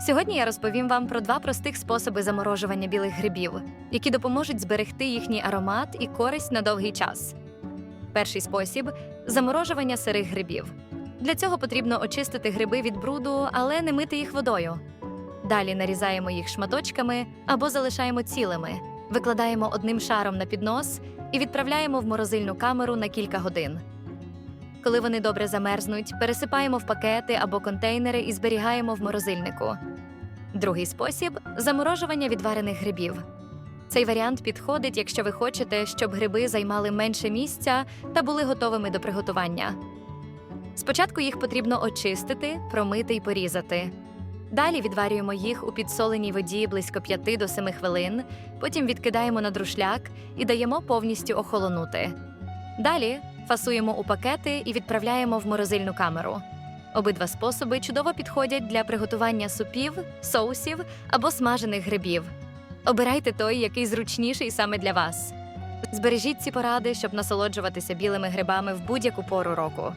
Сьогодні я розповім вам про два простих способи заморожування білих грибів, які допоможуть зберегти їхній аромат і користь на довгий час. Перший спосіб заморожування сирих грибів. Для цього потрібно очистити гриби від бруду, але не мити їх водою. Далі нарізаємо їх шматочками або залишаємо цілими, викладаємо одним шаром на піднос і відправляємо в морозильну камеру на кілька годин. Коли вони добре замерзнуть, пересипаємо в пакети або контейнери і зберігаємо в морозильнику. Другий спосіб заморожування відварених грибів. Цей варіант підходить, якщо ви хочете, щоб гриби займали менше місця та були готовими до приготування. Спочатку їх потрібно очистити, промити і порізати. Далі відварюємо їх у підсоленій воді близько 5 до 7 хвилин, потім відкидаємо на друшляк і даємо повністю охолонути. Далі фасуємо у пакети і відправляємо в морозильну камеру. Обидва способи чудово підходять для приготування супів, соусів або смажених грибів. Обирайте той, який зручніший саме для вас. Збережіть ці поради, щоб насолоджуватися білими грибами в будь-яку пору року.